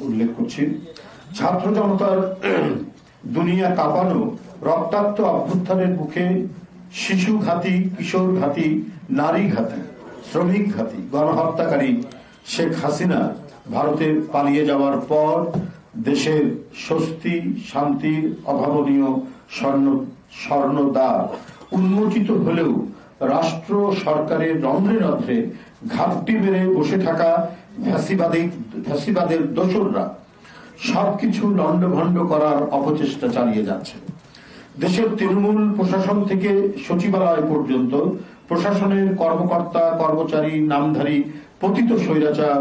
উল্লেখ করছি ছাত্র জনতার দুনিয়া কাঁপানো রক্তাক্ত অভ্যুত্থানের মুখে শিশু ঘাতী, কিশোর ঘাতী, নারী ঘাতী, শ্রমিক ঘাতী, গণহত্যাকারী শেখ হাসিনা ভারতে পালিয়ে যাওয়ার পর দেশের স্বস্তি, শান্তির অভাবনীয় স্বর্ণ স্বর্ণদ্বার উন্মোচিত হলেও রাষ্ট্র সরকারের রন্ধ্রে রন্ধ্রে ঘাটটি মেরে বসে থাকা ফ্যাসিবাদী, ফ্যাসিবাদের দোসররা সবকিছু লণ্ডভণ্ড করার অপচেষ্টা চালিয়ে যাচ্ছে। দেশের তৃণমূল প্রশাসন থেকে সচিবালয় পর্যন্ত প্রশাসনের কর্মকর্তা, কর্মচারী, নামধারী, পতিত স্বৈরাচার,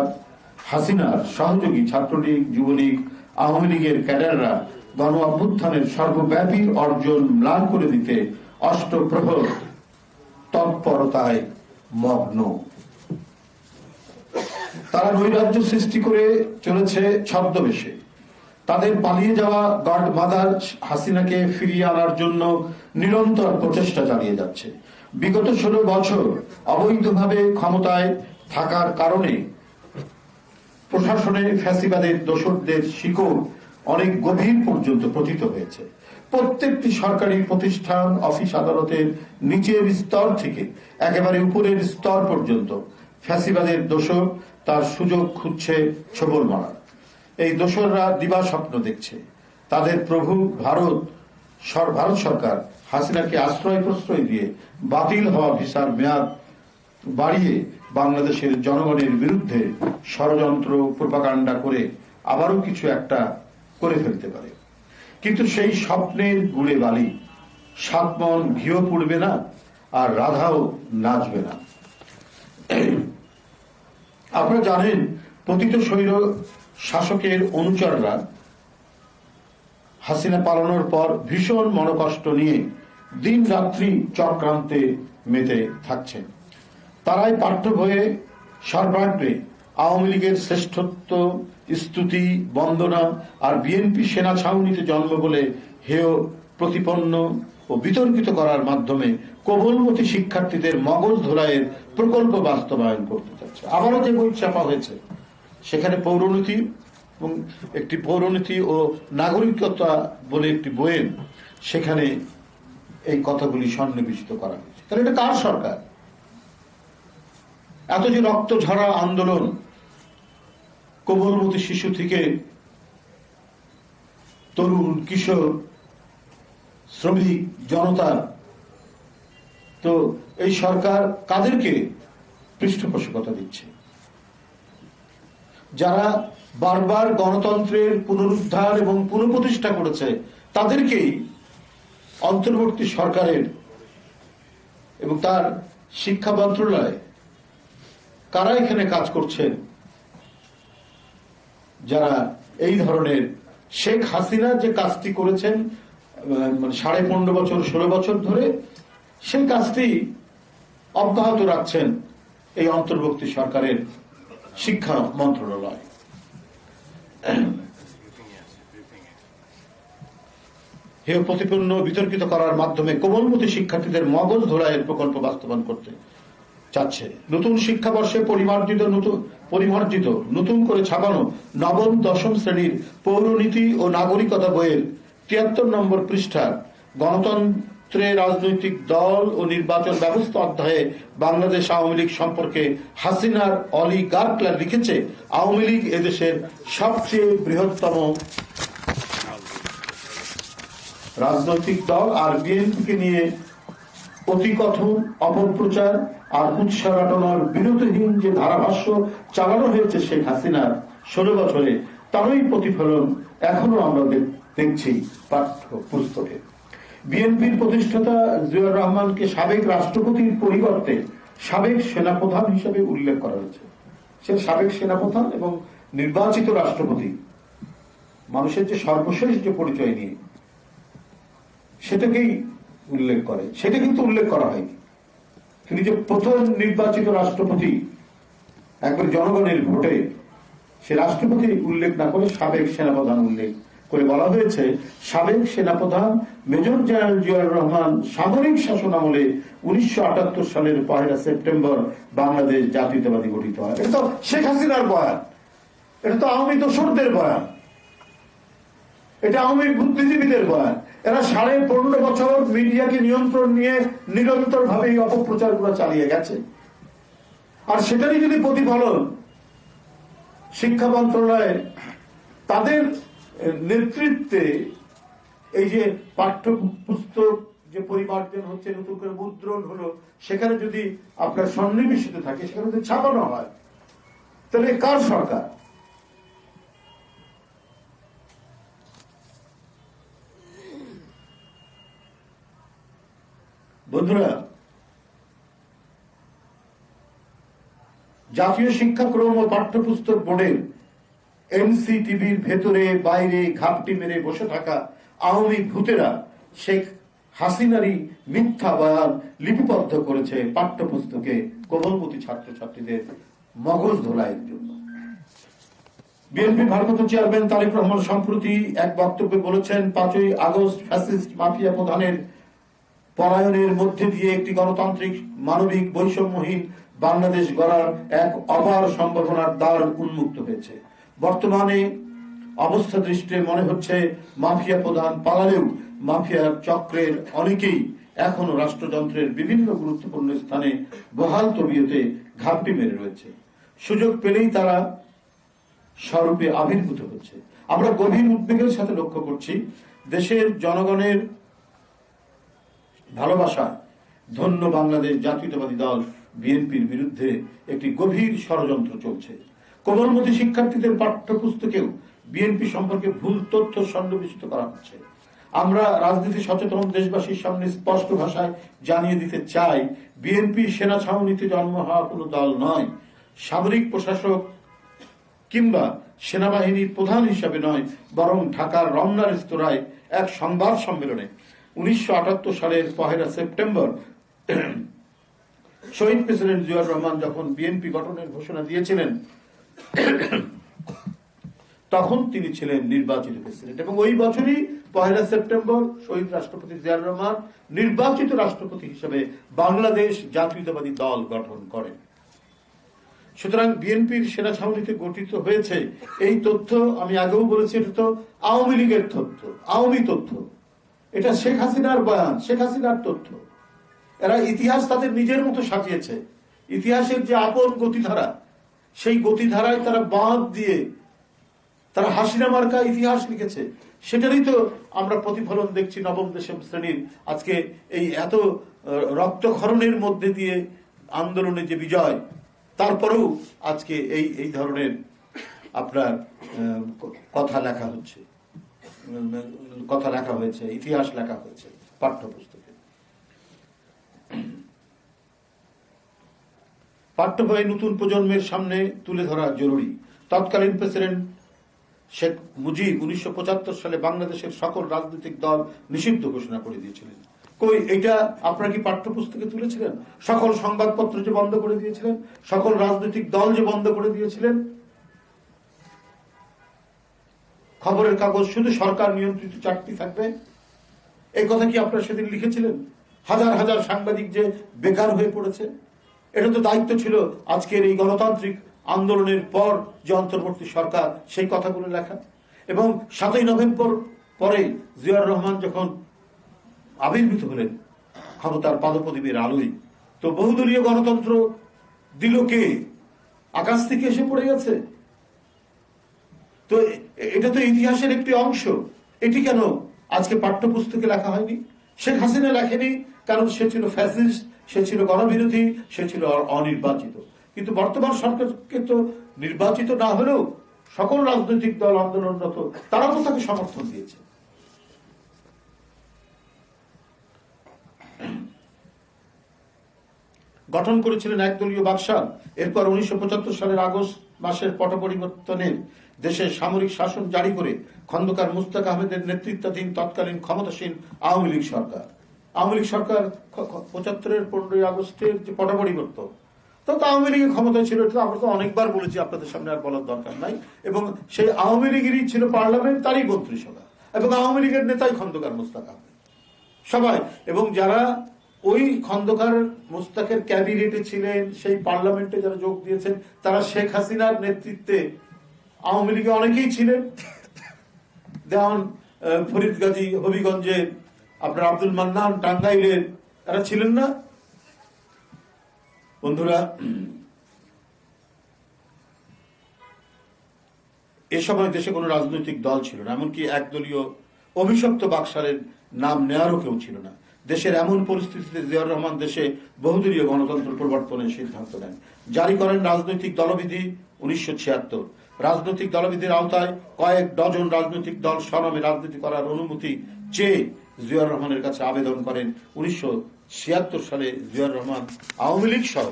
হাসিনার সহযোগী ছাত্রলীগ, যুবলীগ, আওয়ামী লীগের ক্যাডাররা গণ অভ্যুত্থানের সর্বব্যাপী অর্জন ম্লান করে দিতে অষ্টপ্রহর তৎপরতায় মগ্ন। তারা নৈরাজ্য সৃষ্টি করে চলেছে ছদ্মবেশে। তাদের পালিয়ে যাওয়া গড মাদার হাসিনাকে ফিরিয়ে আনার জন্য নিরন্তর প্রচেষ্টা চালিয়ে যাচ্ছে। বিগত ষোলো বছর অবৈধভাবে ক্ষমতায় থাকার কারণে প্রশাসনে ফ্যাসিবাদের দোসরদের শিকড় অনেক গভীর পর্যন্ত পতিত হয়েছে। প্রত্যেকটি সরকারি প্রতিষ্ঠান, অফিস আদালতের নিচের স্তর থেকে একেবারে উপরের স্তর পর্যন্ত ফ্যাসিবাদের দোষর তার সুযোগ খুঁজছে ছবল মারার। এই দোসররা দিবা স্বপ্ন দেখছে। তাদের প্রভু ভারত ভারত সরকার হাসিনাকে আশ্রয় প্রশ্রয় দিয়ে বাতিল হওয়া ভিসার মেয়াদ বাড়িয়ে বাংলাদেশের জনগণের বিরুদ্ধে ষড়যন্ত্র, প্রপাকাণ্ডা করে আবারও কিছু একটা করে ফেলতে পারে। কিন্তু সেই স্বপ্নের গুড়ে বালি সাত মন ঘিও পুড়বে না আর রাধাও নাচবে না। আপনারা জানেন, পতিত শৈর শাসকের অনুচররা হাসিনা পালানোর পর ভীষণ মনোকষ্ট নিয়ে দিন রাত্রি চক্রান্তে মেতে থাকছেন। তারাই পাঠ্য বইয়ে সর্বাগ্রে আওয়ামী লীগের শ্রেষ্ঠত্ব, স্তুতি, বন্দনা আর বিএনপি সেনা ছাউনিতে জন্ম বলে হেয়, প্রতিপন্ন ও বিতর্কিত করার মাধ্যমে কোমলমতি শিক্ষার্থীদের মগজ ধোলাইয়ের প্রকল্প বাস্তবায়ন করতে। আবারও যে বই চাপা হয়েছে, সেখানে পৌরনীতি এবং একটি পৌরনীতি ও নাগরিকতা বলে একটি বইয়ের সেখানে এই কথাগুলি সন্নিবেশিত করা হয়েছে। তাহলে এটা কার সরকার? এত যে রক্ত ঝরা আন্দোলন কোমলমতি শিশু থেকে তরুণ, কিশোর, শ্রমিক, জনতা, তো এই সরকার কাদেরকে পৃষ্ঠপোষকতা দিচ্ছে। যারা বারবার গণতন্ত্রের পুনরুদ্ধার এবং পুনঃপ্রতিষ্ঠা করেছে, তাদেরকেই অন্তর্বর্তী সরকারের এবং তার শিক্ষা মন্ত্রণালয়, কারা এখানে কাজ করছেন? যারা এই ধরনের শেখ হাসিনা যে কাজটি করেছেন মানে সাড়ে পনেরো বছর, ষোলো বছর ধরে, সেই কাজটি অব্যাহত রাখছেন। এই অন্তর্বর্তী সরকারের শিক্ষা মন্ত্রণালয়। হেয় প্রতিপন্ন বিতর্কিত করার মাধ্যমে কোমলমতি শিক্ষার্থীদের মগজ ধোলাইয়ের প্রকল্প বাস্তবায়ন করতে চাচ্ছে। নতুন শিক্ষাবর্ষে পরিমার্জিত নতুন পরিমার্জিত, নতুন করে ছাপানো নবম, দশম শ্রেণির পৌরনীতি ও নাগরিকতা বইয়ের তিয়াত্তর নম্বর পৃষ্ঠার গণতন্ত্রে রাজনৈতিক দল ও নির্বাচন ব্যবস্থা অধ্যায়ে বাংলাদেশ আওয়ামী লীগ সম্পর্কে হাসিনার অলি গার্কলা লিখেছে, আওয়ামী লীগ এদেশের সবচেয়ে বৃহত্তম রাজনৈতিক দল আর বিএনপিকে নিয়ে অতিকথন অপপ্রচার আর উৎসারটনার বিরতিহীন যে ধারাভাষ্য চালানো হয়েছে শেখ হাসিনার ষোলো বছরে, তারই প্রতিফলন এখনও আমরা দেখছি পাঠ্য পুস্তকে বিএনপির প্রতিষ্ঠাতা জিয়াউর রহমানকে সাবেক রাষ্ট্রপতির পরিবর্তে সাবেক সেনাপ্রধান হিসেবে উল্লেখ করা হয়েছে। সে সাবেক সেনাপ্রধান এবং নির্বাচিত রাষ্ট্রপতি। মানুষের যে সর্বশেষ যে পরিচয় নিয়ে সেটাকেই উল্লেখ করে। সেটা কিন্তু উল্লেখ করা হয়নি। তিনি যে প্রথম নির্বাচিত রাষ্ট্রপতি একবার জনগণের ভোটে সে রাষ্ট্রপতি উল্লেখ না করে সাবেক সেনাপ্রধান উল্লেখ করে বলা হয়েছে, সাবেক সেনাপ্রধান মেজর জেনারেল জিয়াউর রহমান সামরিক শাসন আমলে উনিশশো আটাত্তর সালের পহেলা সেপ্টেম্বর বাংলাদেশ জাতীয়তাবাদী গঠিত হয়। এটা তো শেখ হাসিনার বয়ান। এটা তো আওয়ামী দোসরদের বয়ান। এটা আওয়ামী বুদ্ধিজীবীদের বয়ান। এরা সাড়ে পনেরো বছর মিডিয়াকে নিয়ন্ত্রণ নিয়ে নিরন্তর ভাবে এই অপপ্রচারগুলো চালিয়ে গেছে। আর সেটারই যদি প্রতিফলন, শিক্ষা মন্ত্রণালয় তাদের নেতৃত্বে এই যে পাঠ্য পুস্তক যে পরিমার্জন হচ্ছে, নতুন করে মুদ্রণ হলো, সেখানে যদি আপনার সন্নিবেশিত থাকে, সেখানে যদি ছাপানো হয়, তাহলে কার সরকার? বন্ধুরা, জাতীয় শিক্ষাক্রম ও পাঠ্যপুস্তক বোর্ডের এনসিটিভির ভেতরে, বাইরে ঘাপটি মেরে বসে থাকা আওয়ামী ভূতেরা শেখ হাসিনারই মিথ্যা বয়ান লিপিবদ্ধ করেছে পাঠ্যপুস্তকে কোমলমতি ছাত্রছাত্রীদের মগজ ধোলাইয়ের জন্য। বিএনপি ভারপ্রাপ্ত চেয়ারম্যান তারেক রহমান সম্প্রতি এক বক্তব্যে বলেছেন, পাঁচই আগস্ট ফ্যাসিস্ট মাফিয়া প্রধানের পলায়নের মধ্যে দিয়ে একটি গণতান্ত্রিক মানবিক বৈষম্যহীন বাংলাদেশ গড়ার এক অপার সম্ভাবনার দ্বার উন্মুক্ত হয়েছে। বর্তমানে অবস্থা দৃষ্টে মনে হচ্ছে মাফিয়া প্রধান পালালেও মাফিয়ার চক্রের অনেকেই এখনও রাষ্ট্রযন্ত্রের বিভিন্ন গুরুত্বপূর্ণ স্থানে বহাল তবিয়তে ঘাপটি মেরে রয়েছে। সুযোগ পেলেই তারা স্বরূপে আবির্ভূত হচ্ছে। আমরা গভীর উদ্বেগের সাথে লক্ষ্য করছি, দেশের জনগণের ভালোবাসা ধন্য বাংলাদেশ জাতীয়তাবাদী দল, বিএনপির বিরুদ্ধে একটি গভীর ষড়যন্ত্র চলছে। কোমলমতি শিক্ষার্থীদের পাঠ্যপুস্তকেও বিএনপি সম্পর্কে ভুল তথ্য সন্নিবেশিত করা হচ্ছে। আমরা রাজনীতি সচেতন দেশবাসীর সামনে স্পষ্ট ভাষায় জানিয়ে দিতে চাই, বিএনপি সেনা ছাউনিতে জন্ম হওয়া কোনো দল নয়। সামরিক প্রশাসক কিংবা সেনাবাহিনীর প্রধান হিসাবে নয়, বরং ঢাকার রমনা রেস্তোরাঁয় এক সংবাদ সম্মেলনে উনিশশো আটাত্তর সালের পহেলা সেপ্টেম্বর শহীদ প্রেসিডেন্ট জিয়াউর রহমান যখন বিএনপি গঠনের ঘোষণা দিয়েছিলেন তখন তিনি ছিলেন নির্বাচিত প্রেসিডেন্ট। এবং ওই বছরই পহেলা সেপ্টেম্বর শহীদ রাষ্ট্রপতি জিয়াউর রহমান নির্বাচিত রাষ্ট্রপতি হিসেবে বাংলাদেশ জাতীয়তাবাদী দল গঠন করেন। সুতরাং বিএনপির সেনা ছাউনিতে গঠিত হয়েছে এই তথ্য। আমি আগেও বলেছি, এটা তো আওয়ামী লীগের তথ্য, আওয়ামী তথ্য। এটা শেখ হাসিনার বয়ান, শেখ হাসিনার তথ্য। এরা ইতিহাস তাদের নিজের মতো সাজিয়েছে। ইতিহাসের যে আপন গতিধারা সেই গতিধারায় তারা বাঁধ দিয়ে তারা হাসিনা মার্কা ইতিহাস লিখেছে। সেটারই তো আমরা প্রতিফলন দেখছি নবম, দশম শ্রেণির। আজকে এই এত রক্তক্ষরণের মধ্যে দিয়ে আন্দোলনে যে বিজয়, তারপরেও আজকে এই এই ধরনের আপনার কথা লেখা হচ্ছে। কথা লেখা হয়েছে, ইতিহাস লেখা হয়েছে, পাঠ্যপুস্তকে। পাঠ্য নতুন প্রজন্মের সামনে তুলে ধরা জরুরি। তৎকালীন প্রেসিডেন্ট শেখ মুজিব উনিশশো সালে বাংলাদেশের সকল রাজনৈতিক দল নিষিদ্ধ ঘোষণা করে দিয়েছিলেন। কই এটা আপনারা কি পাঠ্যপুস্তকে তুলেছিলেন? সকল সংবাদপত্র যে বন্ধ করে দিয়েছিলেন? সকল রাজনৈতিক দল যে বন্ধ করে দিয়েছিলেন? খবরের কাগজ, শুধু সরকার নিয়ন্ত্রিত চারটি থাকবে? এই কথা কি আপনারা সেদিন লিখেছিলেন? হাজার হাজার সাংবাদিক যে বেকার হয়ে পড়েছে? এটা তো দায়িত্ব ছিল আজকের এই গণতান্ত্রিক আন্দোলনের পর যে অন্তর্বর্তী সরকার, সেই কথাগুলো লেখা। এবং সাতই নভেম্বর পরে জিয়াউর রহমান যখন আবির্ভূত হলেন ক্ষমতার পাদপ্রদীপের আলোয়, তো বহুদলীয় গণতন্ত্র দিল কে? আকাশ থেকে এসে পড়ে গেছে। তো এটা তো ইতিহাসের একটি অংশ। এটি কেন আজকে পাঠ্যপুস্তকে লেখা হয়নি? শেখ হাসিনা লেখেনি, কারণ সে ছিল ফ্যাসিস্ট। সে ছিল গণবিরোধী, সে ছিল অনির্বাচিত। কিন্তু বর্তমান সরকারকে তো নির্বাচিত না হলেও সকল রাজনৈতিক দল আন্দোলনরত তারা তো তাকে সমর্থন দিয়েছে। গঠন করেছিলেন একদলীয় বাকশাল। এরপর উনিশশো পঁচাত্তর সালের আগস্ট মাসের পট পরিবর্তনের দেশে সামরিক শাসন জারি করে খন্দকার মুস্তাক আহমেদের নেতৃত্বাধীন তৎকালীন ক্ষমতাসীন আওয়ামী লীগ সরকার। আওয়ামী লীগ সরকার পঁচাত্তরের পনেরোই আগস্টের যে পট পরিবর্তন তো আওয়ামী লীগের ক্ষমতায় ছিল এটা আমরা তো অনেকবার বলেছি আপনাদের সামনে আর বলার দরকার নাই। এবং সেই আওয়ামী লীগেরই ছিল পার্লামেন্ট তারই মন্ত্রিসভা এবং আওয়ামী লীগের নেতাই খন্দকার মুস্তাক আহমেদ। সবাই এবং যারা ওই খন্দকার মুস্তাকের ক্যাবিনেটে ছিলেন সেই পার্লামেন্টে যারা যোগ দিয়েছেন তারা শেখ হাসিনার নেতৃত্বে আওয়ামী লীগে অনেকেই ছিলেন। দেওয়ান আহ, ফরিদ গাজী হবিগঞ্জের আপনার আব্দুল মান্নান টাঙ্গাইলের এরা ছিলেন না? বন্ধুরা, এ সময় দেশে কোনো রাজনৈতিক দল ছিল না, এমনকি একদলীয় অভিশপ্ত বাকশালের নাম নেওয়ারও কেউ ছিল না। দেশের এমন পরিস্থিতিতে জিয়াউর রহমান দেশে বহুদলীয় গণতন্ত্র প্রবর্তনের সিদ্ধান্ত নেন। জারি করেন রাজনৈতিক দলবিধি উনিশশো ছিয়াত্তর। রাজনৈতিক দলবিধির আওতায় কয়েক ডজন রাজনৈতিক দল সনামে রাজনীতি করার অনুমতি চেয়ে জিয়াউর রহমানের কাছে আবেদন করেন উনিশশো ছিয়াত্তর সালে জিয়াউর রহমান আওয়ামী লীগ সহ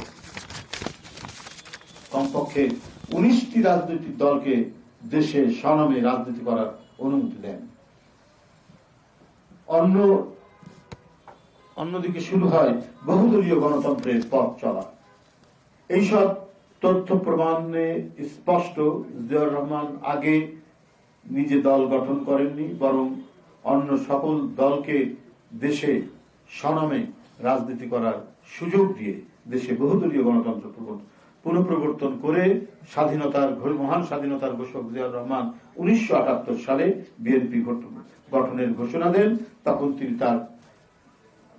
কমপক্ষে উনিশটি রাজনৈতিক দলকে দেশে স্বনামে রাজনীতি করার অনুমতি দেন। অন্য অন্যদিকে শুরু হয় বহুদলীয় গণতন্ত্রের পথ চলা। এইসব তথ্য প্রমাণে স্পষ্ট, জিয়াউর রহমান আগে নিজে দল গঠন করেননি, বরং অন্য সকল দলকে দেশে স্বনামে রাজনীতি করার সুযোগ দিয়ে দেশে বহুদলীয় গণতন্ত্র প্রবর্তন পুনঃপ্রবর্তন করে স্বাধীনতার মহান স্বাধীনতার ঘোষক জিয়াউর রহমান উনিশশো আটাত্তর সালে বিএনপি গঠনের ঘোষণা দেন। তখন তিনি তার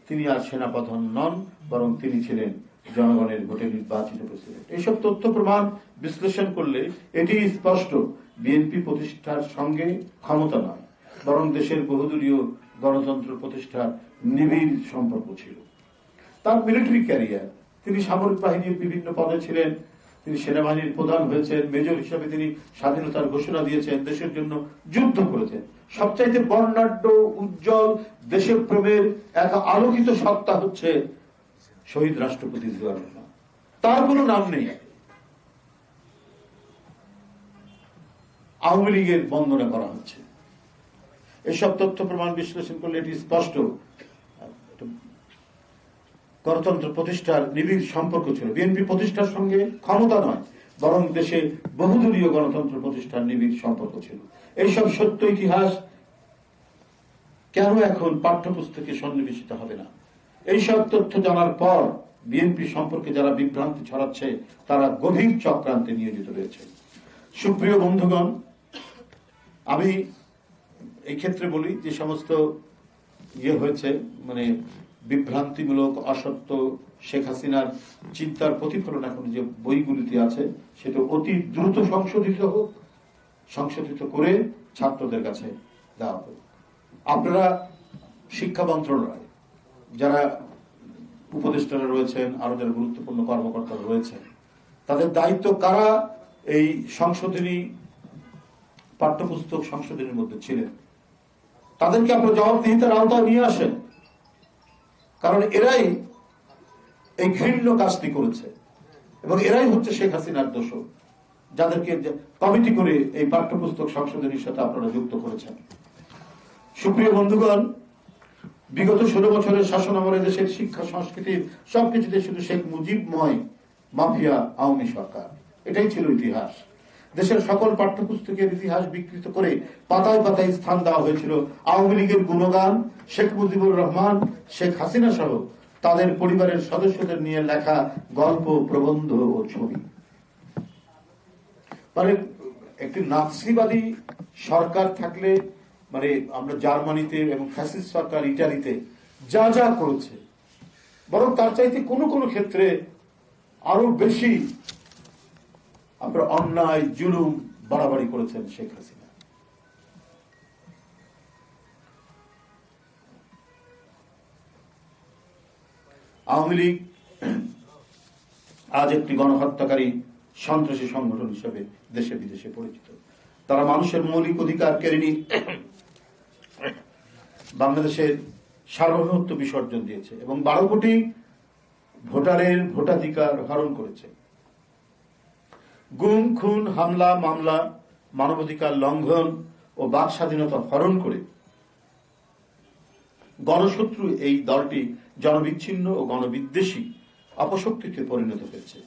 তিনি আর সেনাপ্রধান নন, বরং তিনি ছিলেন জনগণের ভোটে নির্বাচিত প্রেসিডেন্ট। এইসব তথ্য প্রমাণ বিশ্লেষণ করলে এটি স্পষ্ট। বিএনপি প্রতিষ্ঠার সঙ্গে ক্ষমতা নয়। বরং দেশের বহুদলীয় গণতন্ত্র প্রতিষ্ঠার নিবিড় সম্পর্ক ছিল। তার মিলিটারি ক্যারিয়ার তিনি সামরিক বাহিনীর বিভিন্ন পদে ছিলেন। তিনি সেনাবাহিনীর প্রধান হয়েছেন মেজর হিসেবে তিনি স্বাধীনতার ঘোষণা দিয়েছেন, দেশের জন্য যুদ্ধ করেছেন। সবচাইতে বর্ণাঢ্য, উজ্জ্বল, দেশপ্রেমের এক আলোকিত সত্তা হচ্ছে শহীদ রাষ্ট্রপতি তার কোনো নাম নেই। আওয়ামী লীগের বন্দনা করা হচ্ছে। এসব তথ্য প্রমাণ বিশ্লেষণ করলে এটি স্পষ্ট। গণতন্ত্র প্রতিষ্ঠার নিবিড় সম্পর্ক ছিল। বিএনপি প্রতিষ্ঠার সঙ্গে ক্ষমতা নয়, বরং দেশে বহুদলীয় গণতন্ত্র প্রতিষ্ঠার নিবিড় সম্পর্ক ছিল। এইসব সত্য ইতিহাস কেন এখন পাঠ্যপুস্তকে সন্নিবেশিত হবে না? এইসব তথ্য জানার পর বিএনপি সম্পর্কে যারা বিভ্রান্তি ছড়াচ্ছে, তারা গভীর চক্রান্তে নিয়োজিত রয়েছে। সুপ্রিয় বন্ধুগণ, আমি এই ক্ষেত্রে বলি যে সমস্ত ইয়ে হয়েছে মানে বিভ্রান্তিমূলক, অসত্য শেখ হাসিনার চিন্তার প্রতিফলন এখন যে বইগুলিতে আছে, সেটা অতি দ্রুত সংশোধিত হোক, সংশোধিত করে ছাত্রদের কাছে দেওয়া হোক। আপনারা শিক্ষা মন্ত্রণালয়, যারা উপদেষ্টারা রয়েছেন, আরও যারা গুরুত্বপূর্ণ কর্মকর্তারা রয়েছেন, তাদের দায়িত্ব কারা? এই সংশোধনী, পাঠ্যপুস্তক সংশোধনের মধ্যে ছিলেন। তাদেরকে আপনার জবাবদিহিতার আওতায় নিয়ে আসেন। কারণ এরাই এই ঘৃণ্য কাজটি করেছে। এবং এরাই হচ্ছে শেখ হাসিনার দোষ যাদেরকে কমিটি করে এই পাঠ্যপুস্তক সংশোধনীর সাথে আপনারা যুক্ত করেছেন। সুপ্রিয় বন্ধুগণ, বিগত ষোলো বছরের শাসন আমলে দেশের শিক্ষা সংস্কৃতির সবকিছুতে শুধু শেখ মুজিবময় মাফিয়া আওয়ামী সরকার। এটাই ছিল ইতিহাস। দেশের সকল পাঠ্যপুস্তকের ইতিহাস বিকৃত করে পাতায় পাতায় স্থান দেওয়া হয়েছিল। আওয়ামী লীগের গুণগান, শেখ মুজিবুর রহমান, শেখ হাসিনা সহ তাদের পরিবারের সদস্যদের নিয়ে লেখা গল্প, প্রবন্ধ ও ছবি। মানে একটি নাৎসিবাদী সরকার থাকলে মানে আমরা জার্মানিতে এবং ফ্যাসিস্ট সরকার ইটালিতে যা যা করেছে, বরং তার চাইতে কোনো কোনো ক্ষেত্রে আরও বেশি আপনার অন্যায়, জুলুম বাড়াবাড়ি করেছেন শেখ হাসিনা। আওয়ামী লীগ আজ একটি গণহত্যাকারী সন্ত্রাসী সংগঠন হিসেবে দেশে বিদেশে পরিচিত। তারা মানুষের মৌলিক অধিকার কেড়ে বাংলাদেশের সার্বভৌমত্ব বিসর্জন দিয়েছে এবং বারো কোটি ভোটারের ভোটাধিকার হরণ করেছে। গুম, খুন, হামলা, মামলা, মানবাধিকার লঙ্ঘন ও বাক স্বাধীনতা হরণ করে গণশত্রু এই দলটি জনবিচ্ছিন্ন ও গণবিদ্বেষী অপশক্তিতে পরিণত হয়েছে।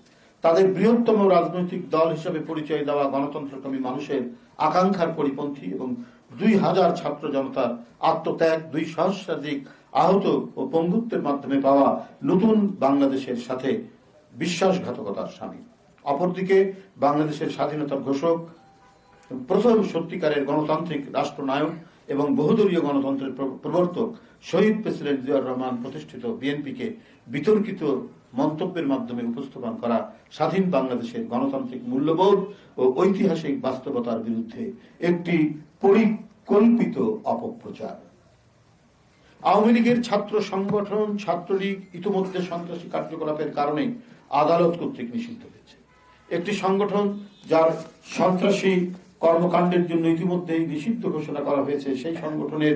তাদের বৃহত্তম রাজনৈতিক দল হিসেবে পরিচয় দেওয়া গণতন্ত্রকামী মানুষের আকাঙ্ক্ষার পরিপন্থী এবং দুই হাজার ছাত্র জনতার আত্মত্যাগ, দুই সহস্রাধিক আহত ও পঙ্গুত্বের মাধ্যমে পাওয়া নতুন বাংলাদেশের সাথে বিশ্বাসঘাতকতার সামিল। অপরদিকে বাংলাদেশের স্বাধীনতার ঘোষক, প্রথম সত্যিকারের গণতান্ত্রিক রাষ্ট্রনায়ক এবং বহুদলীয় গণতন্ত্রের প্রবর্তক শহীদ প্রেসিডেন্ট জিয়াউর রহমান প্রতিষ্ঠিত বিএনপিকে বিতর্কিত মন্তব্যের মাধ্যমে উপস্থাপন করা স্বাধীন বাংলাদেশের গণতান্ত্রিক মূল্যবোধ ও ঐতিহাসিক বাস্তবতার বিরুদ্ধে একটি পরিকল্পিত অপপ্রচার। আওয়ামী লীগের ছাত্র সংগঠন, ছাত্রলীগ ইতিমধ্যে সন্ত্রাসী কার্যকলাপের কারণে আদালত কর্তৃক নিষিদ্ধ হয়েছে। একটি সংগঠন যার সন্ত্রাসী কর্মকাণ্ডের জন্য ইতিমধ্যেই নিষিদ্ধ ঘোষণা করা হয়েছে, সেই সংগঠনের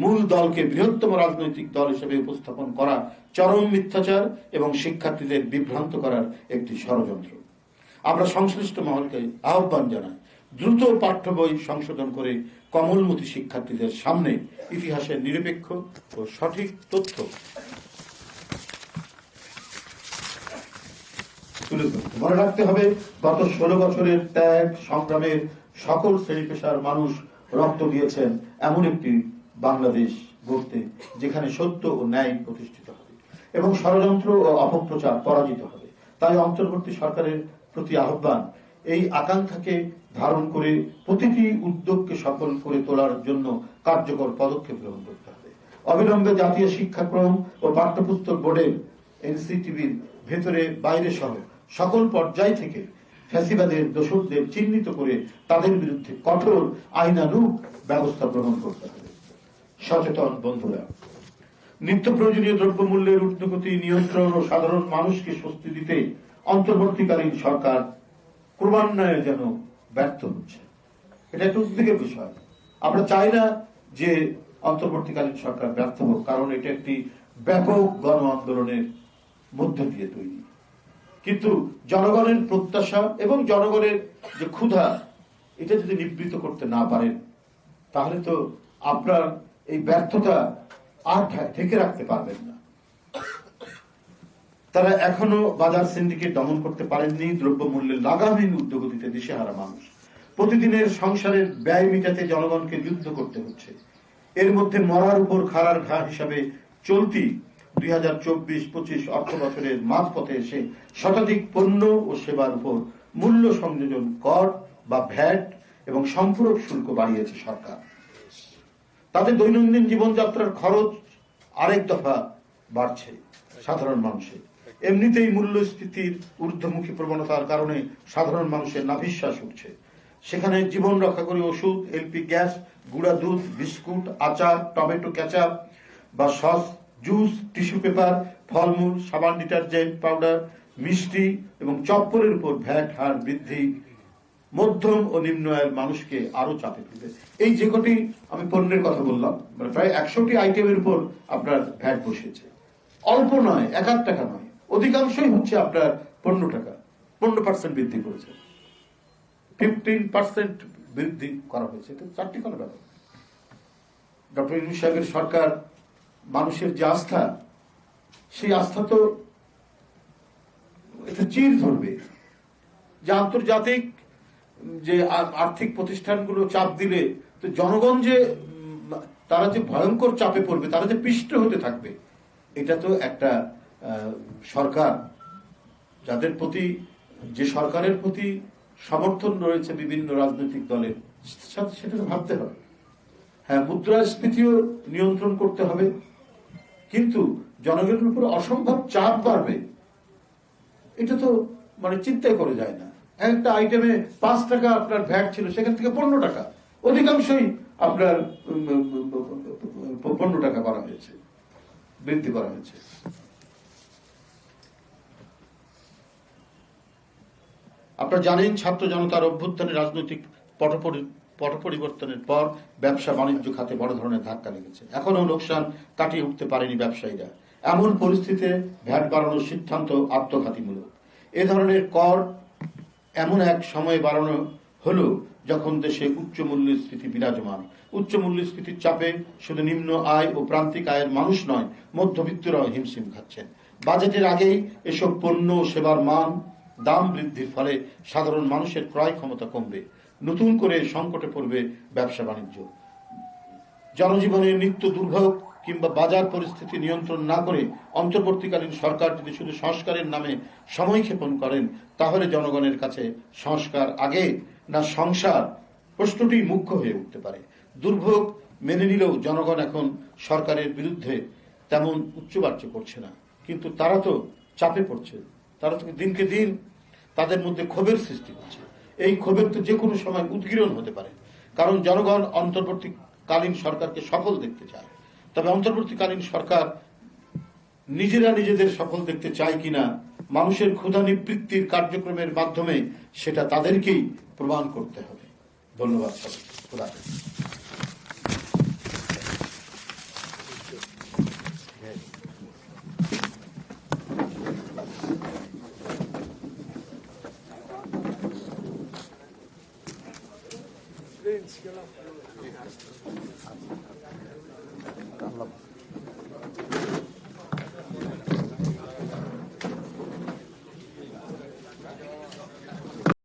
মূল দলকে বৃহত্তম রাজনৈতিক দল হিসেবে উপস্থাপন করা চরম মিথ্যাচার এবং শিক্ষার্থীদের বিভ্রান্ত করার একটি ষড়যন্ত্র। আমরা সংশ্লিষ্ট মহলকে আহ্বান জানাই, দ্রুত পাঠ্য বই সংশোধন করে কমলমতি শিক্ষার্থীদের সামনে ইতিহাসের নিরপেক্ষ ও সঠিক তথ্য ধরতে মনে রাখতে হবে, গত ষোলো বছরের ত্যাগ, সংগ্রামের সকল শ্রেণি পেশার মানুষ রক্ত দিয়েছেন এমন একটি বাংলাদেশ গড়তে, যেখানে সত্য ও ন্যায় প্রতিষ্ঠিত হবে এবং ষড়যন্ত্র ও অপপ্রচার পরাজিত হবে। তাই অন্তর্বর্তী সরকারের প্রতি আহ্বান, এই আকাঙ্ক্ষাকে ধারণ করে প্রতিটি উদ্যোগকে সফল করে তোলার জন্য কার্যকর পদক্ষেপ গ্রহণ করতে হবে। অবিলম্বে জাতীয় শিক্ষাক্রম ও পাঠ্যপুস্তক বোর্ডের এনসিটিভির ভেতরে, বাইরে সহ সকল পর্যায় থেকে ফ্যাসিবাদের দোষকদের চিহ্নিত করে তাদের বিরুদ্ধে কঠোর আইনানুগ ব্যবস্থা গ্রহণ করতে হবে। সচেতন বন্ধুরা, নিত্য প্রয়োজনীয় দ্রব্যমূল্যের ঊর্ধ্বগতি নিয়ন্ত্রণ ও সাধারণ মানুষকে স্বস্তি দিতে অন্তর্বর্তীকালীন সরকার ক্রমান্বয়ে যেন ব্যর্থ হচ্ছে। এটা একটা উদ্বেগের বিষয়। আমরা চাই না যে অন্তর্বর্তীকালীন সরকার ব্যর্থ হোক, কারণ এটা একটি ব্যাপক গণ আন্দোলনের মধ্য দিয়ে তৈরি। কিন্তু জনগণের প্রত্যাশা এবং জনগণের যে ক্ষুধা, এটা যদি নিবৃত করতে না পারেন, তাহলে তো আপনার এই ব্যর্থতা আর ঢেকে রাখতে পারবেন না। তারা এখনও বাজার সিন্ডিকেট দমন করতে পারেননি, দ্রব্যমূল্যের লাগামহীন উদ্যোগতিতে দিশেহারা মানুষ। প্রতিদিনের সংসারের ব্যয় মিটাতে জনগণকে যুদ্ধ করতে হচ্ছে। এর মধ্যে মরার উপর খাড়ার ঘা হিসাবে চলতি দুই হাজার চব্বিশ পঁচিশ অর্থ বছরের মাঝপথে এসে শতাধিক পণ্য ও সেবার উপর মূল্য সংযোজন কর বা ভ্যাট এবং সম্পূরক শুল্ক বাড়িয়েছে সরকার। তাতে দৈনন্দিন জীবনযাত্রার খরচ আরেক দফা বাড়ছে সাধারণ মানুষের। এমনিতেই মূল্যস্ফীতির ঊর্ধ্বমুখী প্রবণতার কারণে সাধারণ মানুষের নাভিশ্বাস উঠছে। সেখানে জীবন রক্ষা করে ওষুধ, এলপি গ্যাস, গুঁড়া দুধ, বিস্কুট, আচার, টমেটো, কেচাপ বা সস জুস, টিস্যু পেপার, ফলমূল, সাবান ডিটারজেন্ট, পাউডার, মিষ্টি এবং চপ্পলের উপর ভ্যাট হার বৃদ্ধি মধ্যম ও নিম্ন আয়ের মানুষকে আরও চাপে ফেলবে। এই যে কটি আমি পণ্যের কথা বললাম মানে প্রায় একশোটি আইটেমের উপর আপনার ভ্যাট বসিয়েছে। অল্প নয়, এক আধ টাকা নয়, অধিকাংশই হচ্ছে আপনার পনেরো টাকা পনেরো পার্সেন্ট বৃদ্ধি করেছে। ফিফটিন পার্সেন্ট বৃদ্ধি করা হয়েছে, এটা চারটি কোনো ব্যাপার ডক্টর ইউনুস সাহেবের সরকার মানুষের যে আস্থা, সেই আস্থা তো এটা চির ধরবে। যে আন্তর্জাতিক যে আর্থিক প্রতিষ্ঠানগুলো চাপ দিলে, তো জনগণ যে তারা যে ভয়ঙ্কর চাপে পড়বে, তারা যে পিষ্ট হতে থাকবে, এটা তো একটা সরকার, যাদের প্রতি, যে সরকারের প্রতি সমর্থন রয়েছে বিভিন্ন রাজনৈতিক দলের সেটা তো ভাবতে হবে। হ্যাঁ মুদ্রাস্ফীতিও নিয়ন্ত্রণ করতে হবে। কিন্তু জনগণের উপর অসম্ভব চাপ বাড়বে। এটা তো মানে চিন্তাই করে যায় না। একটা আইটেমে পাঁচ টাকা আপনার ভ্যাট ছিল, সেখান থেকে পনেরো টাকা। অধিকাংশই আপনার পনেরো টাকা করা হয়েছে, বৃদ্ধি করা হয়েছে। আপনারা জানেন, ছাত্র জনতার অভ্যুত্থানে রাজনৈতিক পটপরি- পট পরিবর্তনের পর ব্যবসা বাণিজ্য খাতে বড় ধরনের ধাক্কা লেগেছে। এখনও লোকসান কাটিয়ে উঠতে পারেনি ব্যবসায়ীরা। এমন পরিস্থিতিতে ভ্যাট বাড়ানোর সিদ্ধান্ত আত্মঘাতীমূলক। এ ধরনের কর এমন এক সময় বাড়ানো হলো যখন দেশে উচ্চ মূল্যস্ফীতি বিরাজমান। উচ্চ মূল্যস্ফীতির চাপে শুধু নিম্ন আয় ও প্রান্তিক আয়ের মানুষ নয়, মধ্যবিত্তরাও হিমশিম খাচ্ছেন। বাজেটের আগেই এসব পণ্য ও সেবার মান দাম বৃদ্ধির ফলে সাধারণ মানুষের ক্রয় ক্ষমতা কমবে। নতুন করে সংকটে পড়বে ব্যবসা বাণিজ্য। জনজীবনের নিত্য দুর্ভোগ কিংবা বাজার পরিস্থিতি নিয়ন্ত্রণ না করে অন্তর্বর্তীকালীন সরকার যদি শুধু সংস্কারের নামে সময় ক্ষেপণ করেন, তাহলে জনগণের কাছে সংস্কার আগে না সংসার প্রশ্নটি মুখ্য হয়ে উঠতে পারে। দুর্ভোগ মেনে নিলেও জনগণ এখন সরকারের বিরুদ্ধে তেমন উচ্চবাচ্য করছে না। কিন্তু তারা তো চাপে পড়ছে। তারা তো দিনকে দিন তাদের মধ্যে ক্ষোভের সৃষ্টি হচ্ছে এই ক্ষোভের তো যে কোনো সময় উদ্গীরণ হতে পারে। কারণ জনগণ অন্তর্বর্তীকালীন সরকারকে সফল দেখতে চায়। তবে অন্তর্বর্তীকালীন সরকার নিজেরা নিজেদের সফল দেখতে চায় কিনা, মানুষের ক্ষুধা নিবৃত্তির কার্যক্রমের মাধ্যমে সেটা তাদেরকেই প্রমাণ করতে হবে। ধন্যবাদ সবাই